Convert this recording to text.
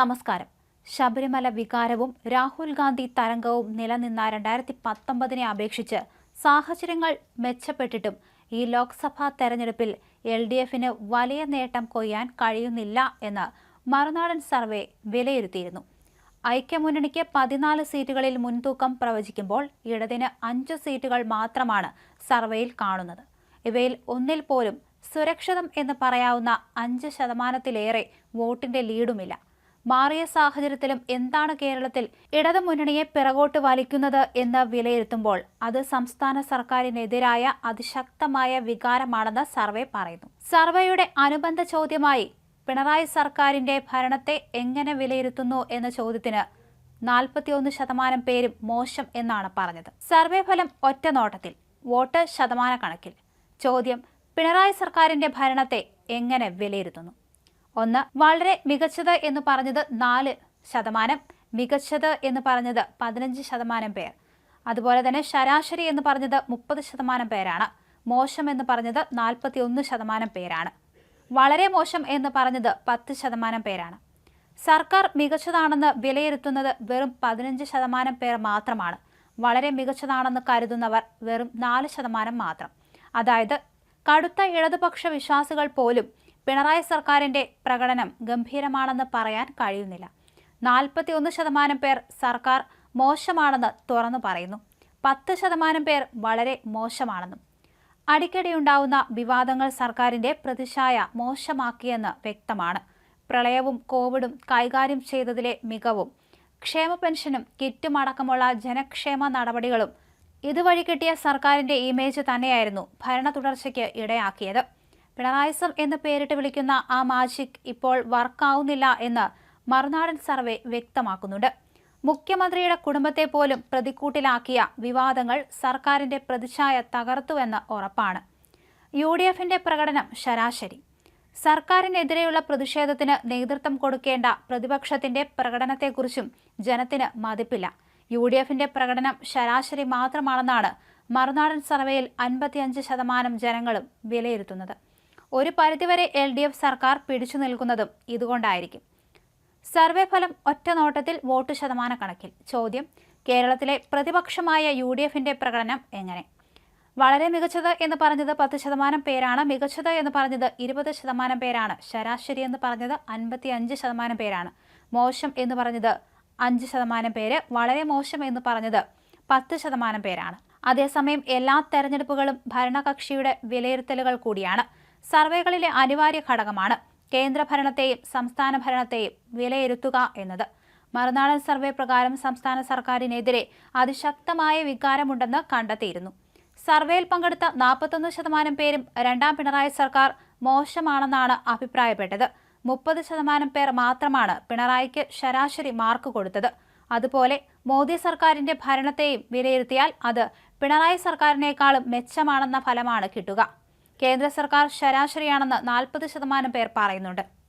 നമസ്കാരം. ശബരിമല വികാരവും രാഹുൽ ഗാന്ധി തരംഗവും നിലനിന്ന രണ്ടായിരത്തി പത്തൊമ്പതിനെ അപേക്ഷിച്ച് സാഹചര്യങ്ങൾ മെച്ചപ്പെട്ടിട്ടും ഈ ലോക്സഭാ തെരഞ്ഞെടുപ്പിൽ എൽ ഡി എഫിന് വലിയ നേട്ടം കൊയ്യാൻ കഴിയുന്നില്ല എന്ന് മറുനാടൻ സർവേ വിലയിരുത്തിയിരുന്നു. ഐക്യമുന്നണിക്ക് പതിനാല് സീറ്റുകളിൽ മുൻതൂക്കം പ്രവചിക്കുമ്പോൾ ഇടതിന് അഞ്ച് സീറ്റുകൾ മാത്രമാണ് സർവേയിൽ കാണുന്നത്. ഇവയിൽ ഒന്നിൽ പോലും സുരക്ഷിതം എന്ന് പറയാവുന്ന അഞ്ച് ശതമാനത്തിലേറെ വോട്ടിന്റെ ലീഡുമില്ല. മാറിയ സാഹചര്യത്തിലും എന്താണ് കേരളത്തിൽ ഇടതു മുന്നണിയെ പിറകോട്ട് വലിക്കുന്നത് എന്ന് വിലയിരുത്തുമ്പോൾ അത് സംസ്ഥാന സർക്കാരിനെതിരായ അതിശക്തമായ വികാരമാണെന്ന് സർവേ പറയുന്നു. സർവേയുടെ അനുബന്ധ ചോദ്യമായി പിണറായി സർക്കാരിന്റെ ഭരണത്തെ എങ്ങനെ വിലയിരുത്തുന്നു എന്ന ചോദ്യത്തിന് നാൽപ്പത്തിയൊന്ന് ശതമാനം പേരും മോശം എന്നാണ് പറഞ്ഞത്. സർവേ ഫലം ഒറ്റ നോട്ടത്തിൽ വോട്ട് ശതമാന കണക്കിൽ ചോദ്യം പിണറായി സർക്കാരിന്റെ ഭരണത്തെ എങ്ങനെ വിലയിരുത്തുന്നു? ഒന്ന്. വളരെ മികച്ചത് എന്ന് പറഞ്ഞത് നാല് ശതമാനം. മികച്ചത് എന്ന് പറഞ്ഞത് പതിനഞ്ച് ശതമാനം പേർ. അതുപോലെ തന്നെ ശരാശരി എന്ന് പറഞ്ഞത് മുപ്പത് ശതമാനം പേരാണ്. മോശം എന്ന് പറഞ്ഞത് നാൽപ്പത്തി ഒന്ന് ശതമാനം പേരാണ്. വളരെ മോശം എന്ന് പറഞ്ഞത് പത്ത് ശതമാനം പേരാണ്. സർക്കാർ മികച്ചതാണെന്ന് വിലയിരുത്തുന്നത് വെറും പതിനഞ്ച് ശതമാനം പേർ മാത്രമാണ്. വളരെ മികച്ചതാണെന്ന് കരുതുന്നവർ വെറും നാല് ശതമാനം മാത്രം. അതായത് കടുത്ത ഇടതുപക്ഷ വിശ്വാസികൾ പോലും പിണറായി സർക്കാരിന്റെ പ്രകടനം ഗംഭീരമാണെന്ന് പറയാൻ കഴിയുന്നില്ല. നാൽപ്പത്തി ഒന്ന് ശതമാനം പേർ സർക്കാർ മോശമാണെന്ന് തുറന്നു പറയുന്നു. പത്ത് ശതമാനം പേർ വളരെ മോശമാണെന്നും. അടിക്കടി ഉണ്ടാവുന്ന വിവാദങ്ങൾ സർക്കാരിന്റെ പ്രതിച്ഛായ മോശമാക്കിയെന്ന് വ്യക്തമാണ്. പ്രളയവും കോവിഡും കൈകാര്യം ചെയ്തതിലെ മികവും ക്ഷേമ പെൻഷനും കിറ്റും അടക്കമുള്ള ജനക്ഷേമ നടപടികളും ഇതുവഴി കിട്ടിയ സർക്കാരിന്റെ ഇമേജ് തന്നെയായിരുന്നു ഭരണ തുടർച്ചയ്ക്ക് ഇടയാക്കിയത്. പിണറായിസം എന്ന് പേരിട്ട് വിളിക്കുന്ന ആ മാജിക് ഇപ്പോൾ വർക്കാവുന്നില്ല എന്ന് മറുനാടൻ സർവേ വ്യക്തമാക്കുന്നുണ്ട്. മുഖ്യമന്ത്രിയുടെ കുടുംബത്തെ പോലും പ്രതിക്കൂട്ടിലാക്കിയ വിവാദങ്ങൾ സർക്കാരിന്റെ പ്രതിച്ഛായ തകർത്തുവെന്ന് ഉറപ്പാണ്. യു ഡി എഫിന്റെ പ്രകടനം ശരാശരി. സർക്കാരിനെതിരെയുള്ള പ്രതിഷേധത്തിന് നേതൃത്വം കൊടുക്കേണ്ട പ്രതിപക്ഷത്തിന്റെ പ്രകടനത്തെക്കുറിച്ചും ജനത്തിന് മതിപ്പില്ല. യു ഡി എഫിന്റെ പ്രകടനം ശരാശരി മാത്രമാണെന്നാണ് മറുനാടൻ സർവേയിൽ അൻപത്തിയഞ്ച് ശതമാനം ജനങ്ങളും വിലയിരുത്തുന്നത്. ഒരു പരിധിവരെ എൽ ഡി എഫ് സർക്കാർ പിടിച്ചു നിൽക്കുന്നതും ഇതുകൊണ്ടായിരിക്കും. സർവേ ഫലം ഒറ്റ നോട്ടത്തിൽ വോട്ട് ശതമാന കണക്കിൽ. ചോദ്യം കേരളത്തിലെ പ്രതിപക്ഷമായ യു ഡി എഫിന്റെ പ്രകടനം എങ്ങനെ? വളരെ മികച്ചത് എന്ന് പറഞ്ഞത് പത്ത് ശതമാനം പേരാണ് മികച്ചത് എന്ന് പറഞ്ഞത് ഇരുപത് ശതമാനം പേരാണ് ശരാശരി എന്ന് പറഞ്ഞത് അൻപത്തി അഞ്ച് ശതമാനം പേരാണ് മോശം എന്ന് പറഞ്ഞത് അഞ്ച് ശതമാനം പേര് വളരെ മോശം എന്ന് പറഞ്ഞത് പത്ത് ശതമാനം പേരാണ്. അതേസമയം എല്ലാ തെരഞ്ഞെടുപ്പുകളും ഭരണകക്ഷിയുടെ വിലയിരുത്തലുകൾ കൂടിയാണ്. സർവേകളിലെ അനിവാര്യ ഘടകമാണ്. കേന്ദ്ര ഭരണത്തെയും സംസ്ഥാന ഭരണത്തെയും വിലയിരുത്തുക എന്നത്. മറുനാടൻ സർവേ പ്രകാരം സംസ്ഥാന സർക്കാരിനെതിരെ അതിശക്തമായ വികാരമുണ്ടെന്ന് കണ്ടെത്തിയിരുന്നു. സർവേയിൽ പങ്കെടുത്ത നാൽപ്പത്തൊന്ന് ശതമാനം പേരും രണ്ടാം പിണറായി സർക്കാർ മോശമാണെന്നാണ് അഭിപ്രായപ്പെട്ടത്. മുപ്പത് ശതമാനം പേർ മാത്രമാണ് പിണറായിക്ക് ശരാശരി മാർക്ക് കൊടുത്തത്. അതുപോലെ മോദി സർക്കാരിന്റെ ഭരണത്തെയും വിലയിരുത്തിയാൽ അത് പിണറായി സർക്കാരിനേക്കാളും മെച്ചമാണെന്ന ഫലമാണ് കിട്ടുക. കേന്ദ്ര സർക്കാർ ശരാശരിയാണെന്ന് നാൽപ്പത് ശതമാനം പേർ പറയുന്നുണ്ട്